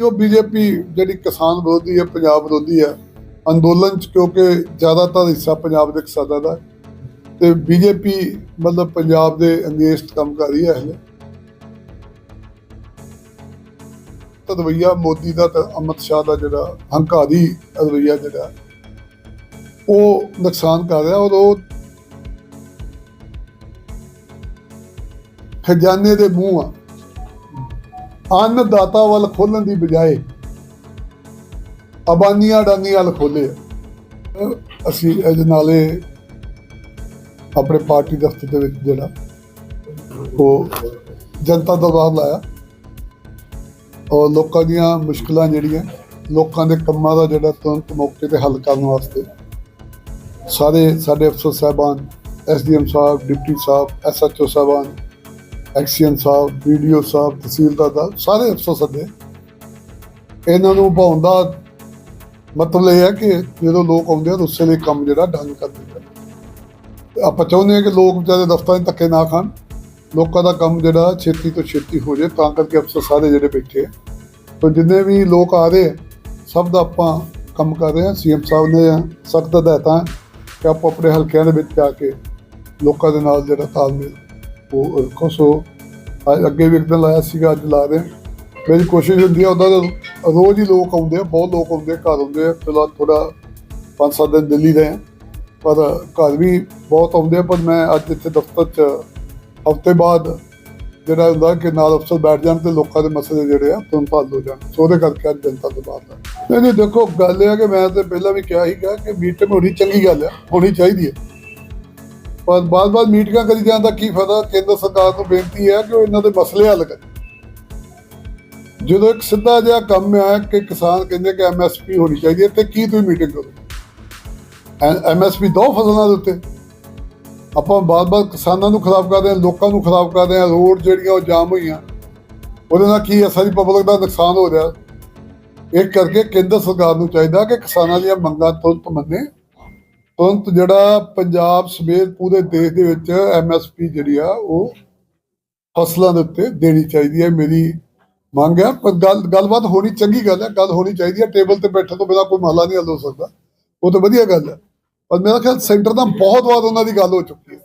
ਉਹ ਬੀਜੇਪੀ ਜਿਹੜੀ ਕਿਸਾਨ ਵਿਰੋਧੀ ਹੈ, ਪੰਜਾਬ ਵਿਰੋਧੀ ਹੈ, ਅੰਦੋਲਨ ਚ ਕਿਉਂਕਿ ਜ਼ਿਆਦਾਤਰ ਹਿੱਸਾ ਪੰਜਾਬ ਦੇ ਕਿਸਾਨਾਂ ਦਾ ਤੇ ਬੀਜੇਪੀ ਮਤਲਬ ਪੰਜਾਬ ਦੇ ਅੰਗੇਸਟ ਕੰਮ ਕਰ ਰਹੀ ਹੈ ਹਲੇ। ਤਾਂ ਮੋਦੀ ਦਾ ਤੇ ਅਮਿਤ ਸ਼ਾਹ ਦਾ ਜਿਹੜਾ ਹੰਕਾਰੀ ਰਵਈਆ ਜਿਹੜਾ, ਉਹ ਨੁਕਸਾਨ ਕਰ ਰਿਹਾ ਔਰ ਉਹ ਖਜ਼ਾਨੇ ਦੇ ਮੂੰਹ ਆ। ਅੰਨਦਾਤਾ ਵੱਲ ਖੋਲਣ ਦੀ ਬਜਾਏ ਅਬਾਨੀਆਂ ਡਾਨੀਆਂ ਵੱਲ ਖੋਲੇ ਅਸੀਂ ਇਹਦੇ ਨਾਲੇ ਆਪਣੇ ਪਾਰਟੀ ਦਫ਼ਤਰ ਦੇ ਵਿੱਚ ਜਿਹੜਾ ਉਹ ਜਨਤਾ ਦਰਬਾਰ ਲਾਇਆ। ਔਰ ਲੋਕਾਂ ਦੀਆਂ ਮੁਸ਼ਕਲਾਂ ਜਿਹੜੀਆਂ, ਲੋਕਾਂ ਦੇ ਕੰਮਾਂ ਦਾ ਜਿਹੜਾ ਤੁਰੰਤ ਮੌਕੇ ਤੇ ਹੱਲ ਕਰਨ ਵਾਸਤੇ ਸਾਰੇ ਸਾਡੇ ਅਫਸਰ ਸਾਹਿਬਾਨ, ਐਸਡੀਐਮ ਸਾਹਿਬ, ਡਿਪਟੀ ਸਾਹਿਬ, ਐਸਐਚਓ ਸਾਹਿਬਾਨ ਐਕਸੀਅਨ ਸਾਹਿਬ ਵੀਡੀਓ ਸਾਹਿਬ, ਤਹਿਸੀਲਦਾਰ ਦਾ ਸਾਰੇ ਅਫਸਰ ਸੱਦੇ। ਇਹਨਾਂ ਨੂੰ ਭਾਉਣ ਦਾ ਮਤਲਬ ਇਹ ਹੈ ਕਿ ਜਦੋਂ ਲੋਕ ਆਉਂਦੇ ਆ ਤਾਂ ਉਸੇ ਲਈ ਕੰਮ ਜਿਹੜਾ ਡੰਗ ਕਰ ਦਿੰਦੇ ਤੇ ਆਪਾਂ ਚਾਹੁੰਦੇ ਹਾਂ ਕਿ ਲੋਕ ਵਿਚਾਰੇ ਦਫ਼ਤਰਾਂ 'ਚ ਧੱਕੇ ਨਾ ਖਾਣ। ਲੋਕਾਂ ਦਾ ਕੰਮ ਜਿਹੜਾ ਛੇਤੀ ਤੋਂ ਛੇਤੀ ਹੋ ਜਾਏ, ਤਾਂ ਕਰਕੇ ਅਫਸਰ ਸਾਰੇ ਜਿਹੜੇ ਬੈਠੇ ਆ। ਤਾਂ ਜਿੰਨੇ ਵੀ ਲੋਕ ਆ ਰਹੇ ਆ, ਸਭ ਦਾ ਆਪਾਂ ਕੰਮ ਕਰ ਰਹੇ ਹਾਂ। ਸੀਐਮ ਸਾਹਿਬ ਨੇ ਸਖਤ ਹਦਾਇਤਾਂ ਕਿ ਆਪਾਂ ਆਪਣੇ ਹਲਕਿਆਂ ਦੇ ਵਿੱਚ ਜਾ ਕੇ ਲੋਕਾਂ ਦੇ ਨਾਲ ਜਿਹੜਾ ਤਾਲਮੇਲ ਉਹ ਰੱਖੋ ਸੋ ਅੱਜ ਅੱਗੇ ਵੀ ਇੱਕ ਦਿਨ ਲਾਇਆ ਸੀਗਾ, ਅੱਜ ਲਾ ਰਹੇ ਹਾਂ। ਮੇਰੀ ਕੋਸ਼ਿਸ਼ ਹੁੰਦੀ ਹੈ ਉਹਦਾ ਰੋਜ਼ ਹੀ ਲੋਕ ਆਉਂਦੇ ਆ, ਬਹੁਤ ਲੋਕ ਆਉਂਦੇ ਘਰ ਆਉਂਦੇ ਆ ਫਿਲਹਾਲ ਥੋੜਾ ਪੰਜ ਸੱਤ ਦਿਨ ਦਿੱਲੀ ਰਹੇ ਹਾਂ। ਪਰ ਘਰ ਵੀ ਬਹੁਤ ਆਉਂਦੇ ਆ, ਪਰ ਮੈਂ ਅੱਜ ਇੱਥੇ ਦਫ਼ਤਰ 'ਚ ਹਫ਼ਤੇ ਬਾਅਦ ਜਿਹੜਾ ਹੁੰਦਾ ਕਿ ਨਾਲ ਅਫਸਰ ਬੈਠ ਜਾਣ ਤੇ ਲੋਕਾਂ ਦੇ ਮਸਲੇ ਜਿਹੜੇ ਆ ਤੁਰੰਤ ਹੱਲ ਹੋ ਜਾਣ ਸੋ ਉਹਦੇ ਕਰਕੇ ਅੱਜ ਜਨਤਾ ਤੋਂ ਬਾਅਦ ਨਹੀਂ ਨਹੀਂ, ਦੇਖੋ, ਗੱਲ ਇਹ ਆ ਕਿ ਮੈਂ ਤੇ ਪਹਿਲਾਂ ਵੀ ਕਿਹਾ ਸੀਗਾ ਕਿ ਮੀਟਿੰਗ ਹੋਣੀ ਚੰਗੀ ਗੱਲ ਆ, ਹੋਣੀ ਚਾਹੀਦੀ ਹੈ ਪਰ ਬਾਰ-ਬਾਰ ਮੀਟਿੰਗਾਂ ਕਰੀ ਜਾਣ ਦਾ ਕੀ ਫਾਇਦਾ? ਕੇਂਦਰ ਸਰਕਾਰ ਨੂੰ ਬੇਨਤੀ ਹੈ ਕਿ ਉਹ ਇਹਨਾਂ ਦੇ ਮਸਲੇ ਹੱਲ ਕਰੇ। ਜਦੋਂ ਇੱਕ ਸਿੱਧਾ ਜਿਹਾ ਕੰਮ ਹੈ ਕਿ ਕਿਸਾਨ ਕਹਿੰਦੇ ਕਿ ਐਮਐਸਪੀ ਹੋਣੀ ਚਾਹੀਦੀ ਹੈ, ਤੇ ਕੀ ਤੁਸੀਂ ਮੀਟਿੰਗ ਕਰੋ ਐਮਐਸਪੀ ਦੋ ਫਸਲਾਂ ਦੇ ਉੱਤੇ। ਆਪਾਂ ਬਾਰ-ਬਾਰ ਕਿਸਾਨਾਂ ਨੂੰ ਖਰਾਬ ਕਰਦੇ ਹਾਂ, ਲੋਕਾਂ ਨੂੰ ਖਰਾਬ ਕਰਦੇ ਹਾਂ, ਰੋਡ ਜਿਹੜੀਆਂ ਉਹ ਜਾਮ ਹੋਈਆਂ, ਉਹਦੇ ਨਾਲ ਕੀ ਹੈ? ਸਾਰੀ ਪਬਲਿਕ ਦਾ ਨੁਕਸਾਨ ਹੋ ਰਿਹਾ। ਇਹ ਕਰਕੇ ਕੇਂਦਰ ਸਰਕਾਰ ਨੂੰ ਚਾਹੀਦਾ ਕਿ ਕਿਸਾਨਾਂ ਦੀਆਂ ਮੰਗਾਂ ਤੁਰੰਤ ਮੰਨੇ। ਤੁਰੰਤ ਜਿਹੜਾ ਪੰਜਾਬ ਸਮੇਤ ਪੂਰੇ ਦੇਸ਼ ਦੇ ਵਿੱਚ ਐਮਐਸਪੀ ਜਿਹੜੀ ਆ ਉਹ ਫਸਲਾਂ ਦੇ ਉੱਤੇ ਦੇਣੀ ਚਾਹੀਦੀ ਹੈ ਮੇਰੀ ਮੰਗ ਹੈ। ਪਰ ਗੱਲ ਗੱਲਬਾਤ ਹੋਣੀ ਚੰਗੀ ਗੱਲ ਹੈ ਗੱਲ ਹੋਣੀ ਚਾਹੀਦੀ ਹੈ। ਟੇਬਲ ਤੇ ਬੈਠਣ ਤੋਂ ਬਿਨਾਂ ਕੋਈ ਮਹਲਾ ਨਹੀਂ ਹੱਲ ਹੋ ਸਕਦਾ। ਉਹ ਤਾਂ ਵਧੀਆ ਗੱਲ ਹੈ। ਪਰ ਮੇਰਾ ਖਿਆਲ ਸੈਂਟਰ ਦਾ ਬਹੁਤ ਵਾਰ ਉਹਨਾਂ ਦੀ ਗੱਲ ਹੋ ਚੁੱਕੀ ਹੈ।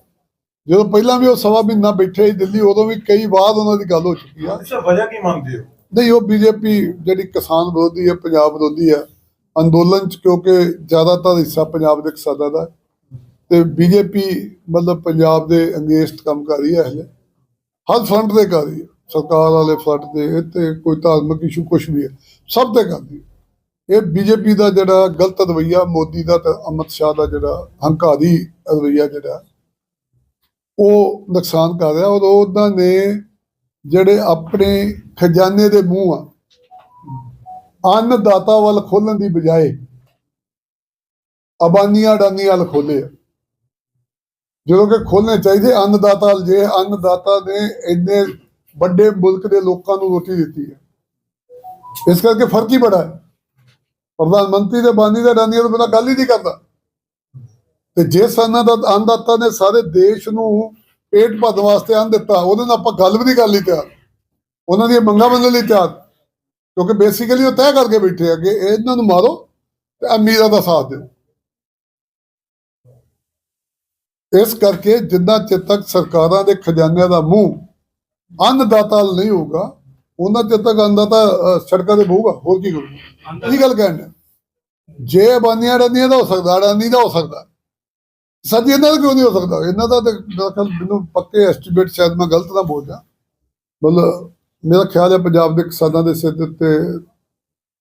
ਜਦੋਂ ਪਹਿਲਾਂ ਵੀ ਉਹ ਸਵਾ ਮਹੀਨਾ ਬੈਠੇ ਸੀ ਦਿੱਲੀ ਉਦੋਂ ਵੀ ਕਈ ਵਾਰ ਉਹਨਾਂ ਦੀ ਗੱਲ ਹੋ ਚੁੱਕੀ ਆ। ਅੱਛਾ ਵਜ੍ਹਾ ਕੀ ਮੰਨਦੇ ਹੋ? ਨਹੀਂ ਉਹ ਬੀਜੇਪੀ ਜਿਹੜੀ ਕਿਸਾਨ ਵਿਰੋਧੀ ਹੈ ਪੰਜਾਬ ਵਿਰੋਧੀ ਹੈ ਅੰਦੋਲਨ ਚ ਕਿਉਂਕਿ ਜ਼ਿਆਦਾਤਰ ਹਿੱਸਾ ਪੰਜਾਬ ਦੇ ਕਿਸਾਨਾਂ ਦਾ ਹੈ। ਤੇ ਬੀਜੇਪੀ ਮਤਲਬ ਪੰਜਾਬ ਦੇ ਅੰਗੇਸਟ ਕੰਮ ਕਰ ਰਹੀ ਹੈ ਹਲੇ। ਹਰ ਫਰੰਟ ਤੇ ਕਰ ਰਹੀ ਹੈ। ਸਰਕਾਰ ਵਾਲੇ ਫਰੰਟ ਤੇ ਤੇ ਕੋਈ ਧਾਰਮਿਕ ਇਸ਼ੂ ਕੁਝ ਵੀ ਹੈ। ਸਭ ਤੇ ਕਰਦੀ ਹੈ। ਇਹ ਬੀਜੇਪੀ ਦਾ ਜਿਹੜਾ ਗਲਤ ਰਵਈਆ, ਮੋਦੀ ਦਾ ਤੇ ਅਮਿਤ ਸ਼ਾਹ ਦਾ ਜਿਹੜਾ ਹੰਕਾਰੀ ਰਵਈਆ ਜਿਹੜਾ, ਉਹ ਨੁਕਸਾਨ ਕਰ ਰਿਹਾ। ਔਰ ਉਹਨਾਂ ਨੇ ਜਿਹੜੇ ਆਪਣੇ ਖਜ਼ਾਨੇ ਦੇ ਮੂੰਹ ਆ ਅੰਨਦਾਤਾ ਵੱਲ ਖੋਲਣ ਦੀ ਬਜਾਏ ਅਬਾਨੀਆਂ ਡਾਨੀਆਂ ਵੱਲ ਖੋਲੇ ਜਦੋਂ ਕਿ ਖੋਲਣੇ ਚਾਹੀਦੇ, ਅੰਨਦਾਤਾ ਵੱਲ ਜੇ ਅੰਨਦਾਤਾ ਨੇ ਇੰਨੇ ਵੱਡੇ ਮੁਲਕ ਦੇ ਲੋਕਾਂ ਨੂੰ ਰੋਟੀ ਦਿੱਤੀ ਹੈ। ਇਸ ਕਰਕੇ ਫ਼ਰਕ ਹੀ ਬੜਾ ਹੈ। ਪ੍ਰਧਾਨ ਮੰਤਰੀ ਦੇ ਬਾਨੀ ਦਾ ਡਾਨੀਆਂ ਤੋਂ ਬਿਨਾਂ ਗੱਲ ਹੀ ਨਹੀਂ ਕਰਦਾ। ਤੇ ਜੇ ਸਾਨਾ ਦਾ ਅੰਨਦਾਤਾ ਨੇ ਸਾਰੇ ਦੇਸ਼ ਨੂੰ ਪੇਟ ਭਰਨ ਵਾਸਤੇ ਅੰਨ ਦਿੱਤਾ, ਉਹਦੇ ਨਾਲ ਆਪਾਂ ਗੱਲ ਵੀ ਨਹੀਂ ਕਰ ਲਈ ਤਿਆਰ। ਉਹਨਾਂ ਦੀਆਂ ਮੰਗਾਂ ਮੰਨਣ ਲਈ ਤਿਆਰ। ਕਿਉਂਕਿ ਬੇਸਿਕਲੀ ਉਹ ਤੈਅ ਕਰਕੇ ਬੈਠੇ ਆ ਕਿ ਇਹਨਾਂ ਨੂੰ ਮਾਰੋ ਤੇ ਅਮੀਰਾਂ ਦਾ ਸਾਥ ਦਿਓ। ਇਸ ਕਰਕੇ ਜਿੰਨਾ ਚਿਰ ਤੱਕ ਸਰਕਾਰਾਂ ਦੇ ਖਜ਼ਾਨਿਆਂ ਦਾ ਮੂੰਹ ਅੰਨਦਾਤਾ ਨਹੀਂ ਹੋਊਗਾ ਉਹਨਾਂ ਚਿਰ ਤੱਕ ਅੰਨਦਾਤਾ ਸੜਕਾਂ ਤੇ ਬਹੂਗਾ। ਹੋਰ ਕੀ ਕਰੂਗਾ? ਇਹ ਗੱਲ ਕਹਿਣ। ਜੇ ਬਾਨੀਆਂ ਰੰਦੀਆਂ ਦਾ ਹੋ ਸਕਦਾ ਅਡਾਨੀ ਦਾ ਹੋ ਸਕਦਾ। ਸੱਚ ਇਹਨਾਂ ਦਾ ਕਿਉਂ ਨਹੀਂ ਹੋ ਸਕਦਾ? ਇਹਨਾਂ ਦਾ ਤਾਂ ਮੈਨੂੰ ਪੱਕੇ ਐਸਟੀਮੇਟ ਸ਼ਾਇਦ ਮੈਂ ਗਲਤ ਨਾ ਬੋਲ ਜਾ। ਮਤਲਬ ਮੇਰਾ ਖਿਆਲ ਹੈ ਪੰਜਾਬ ਦੇ ਕਿਸਾਨਾਂ ਦੇ ਸਿਰ ਦੇ ਉੱਤੇ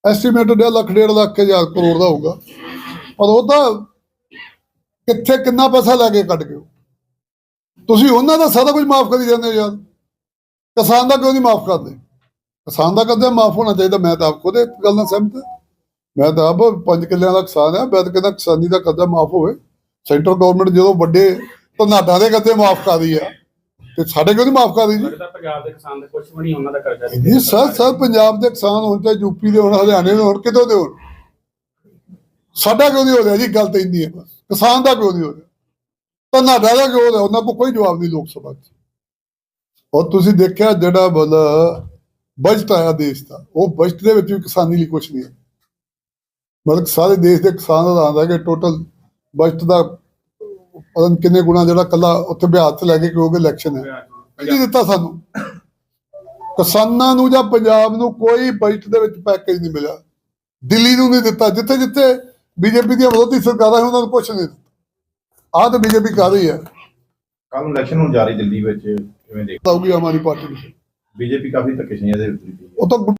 ਐਸਟੀਮੇਟ ਲੱਖ ਡੇਢ ਲੱਖ ਹਜ਼ਾਰ ਕਰੋੜ ਦਾ ਹੋਊਗਾ। ਪਰ ਉਹ ਤਾਂ ਕਿੱਥੇ ਕਿੰਨਾ ਪੈਸਾ ਲੈ ਕੇ ਕੱਢ ਗਏ ਉਹ? ਤੁਸੀਂ ਉਹਨਾਂ ਦਾ ਸਾਰਾ ਕੁਝ ਮਾਫ ਕਰੀ ਜਾਂਦੇ ਹੋ ਯਾਰ। ਕਿਸਾਨ ਦਾ ਕਿਉਂ ਨਹੀਂ ਮਾਫ ਕਰਦੇ? ਕਿਸਾਨ ਦਾ ਕਦੇ ਮਾਫ ਹੋਣਾ ਚਾਹੀਦਾ, ਮੈਂ ਤਾਂ ਆਪ ਖੁਦ ਇੱਕ ਗੱਲ ਨਾਲ ਸਹਿਮਤ ਮੈਂ ਤਾਂ ਆਪ ਪੰਜ ਕਿੱਲਿਆਂ ਦਾ ਕਿਸਾਨ ਆ ਮੈਂ ਤਾਂ ਕਹਿੰਦਾ ਕਿਸਾਨੀ ਦਾ ਕਰਜ਼ਾ ਮਾਫ ਹੋਵੇ। ਸੈਂਟਰ ਗਵਰਨਮੈਂਟ ਜਦੋਂ ਵੱਡੇ ਧਨਾਡਾ ਦੇ ਕਰਜ਼ੇ ਮਾਫ ਕਰ ਰਹੀ ਆ ਤੇ ਸਾਡੇ ਕਿਉਂ ਨਹੀਂ ਮਾਫ ਕਰ ਰਹੀ ਜੀ? ਲੱਗਦਾ ਪੰਜਾਬ ਦੇ ਕਿਸਾਨ ਦੇ ਕੁਝ ਵੀ ਨਹੀਂ ਉਹਨਾਂ ਦਾ ਕਰਜ਼ਾ ਇਹ ਸਰ ਸਰ ਪੰਜਾਬ ਦੇ ਕਿਸਾਨ ਹੋਣ ਚਾਹੇ ਯੂਪੀ ਦੇ ਹੋਣ ਹਰਿਆਣੇ ਦੇ ਹੋਣ ਕਿਤੋਂ ਦੇ ਹੋਣ। ਸਾਡਾ ਕਿਉਂ ਨਹੀਂ ਹੋ ਰਿਹਾ ਜੀ ਗੱਲ ਤਾਂ ਇੰਨੀ ਹੈ ਬਸ। ਕਿਸਾਨ ਦਾ ਕਿਉਂ ਨਹੀਂ ਹੋ ਰਿਹਾ? ਧਨਾਡਾ ਦਾ ਕਿਉਂ ਹੋ ਰਿਹਾ? ਉਹਨਾਂ ਕੋਲ ਕੋਈ ਜਵਾਬ ਨਹੀਂ ਲੋਕ ਸਭਾ 'ਚ। ਔਰ ਤੁਸੀਂ ਦੇਖਿਆ ਜਿਹੜਾ ਬਲ ਬਜਟ ਆਇਆ ਦੇਸ਼ ਦਾ ਉਹ ਬਜਟ ਦੇ ਵਿੱਚ ਵੀ ਕਿਸਾਨੀ ਲਈ ਕੁਝ ਨਹੀਂ ਹੈ। ਮਤਲਬ ਸਾਰੇ ਦੇਸ਼ ਦੇ ਕਿਸਾਨ ਦਾ ਆਂਦਾ ਕਿ ਟੋਟਲ ਬਜਟ ਦਾ ਪਤਾ ਨੀ ਕਿੰਨੇ ਗੁਣਾ ਜਿਹੜਾ ਕੱਲਾ ਉੱਥੇ ਬਿਹਾਰ ਚ ਲੈ ਕੇ ਕਿਉਂਕਿ ਇਲੈਕਸ਼ਨ ਹੈ। ਇਹ ਨਹੀਂ ਦਿੱਤਾ ਸਾਨੂੰ। ਕਿਸਾਨਾਂ ਨੂੰ ਜਾਂ ਪੰਜਾਬ ਨੂੰ ਕੋਈ ਬਜਟ ਦੇ ਵਿੱਚ ਪੈਕੇਜ ਨਹੀਂ ਮਿਲਿਆ। ਦਿੱਲੀ ਨੂੰ ਨਹੀਂ ਦਿੱਤਾ। ਜਿੱਥੇ ਜਿੱਥੇ ਬੀਜੇਪੀ ਦੀਆਂ ਵਿਰੋਧੀ ਸਰਕਾਰਾਂ ਹੈ ਉਹਨਾਂ ਨੂੰ ਕੁਛ ਨਹੀਂ ਦਿੱਤਾ। ਆਹ ਤਾਂ ਬੀਜੇਪੀ ਕਰ ਰਹੀ ਹੈ। ਕੱਲ ਨੂੰ ਇਲੈਕਸ਼ਨ ਹੋਣ ਜਾ ਰਹੀ ਦਿੱਲੀ ਵਿੱਚ ਕਿਵੇਂ ਦੇਖ ਆਊਗੀ ਹਮਾਰੀ ਪਾਰਟੀ ਦੀ ਬੀਜੇਪੀ ਕਾਫੀ ਧੱਕੇਸ਼ਾਹੀਆਂ ਦੇ ਉਹ ਤਾਂ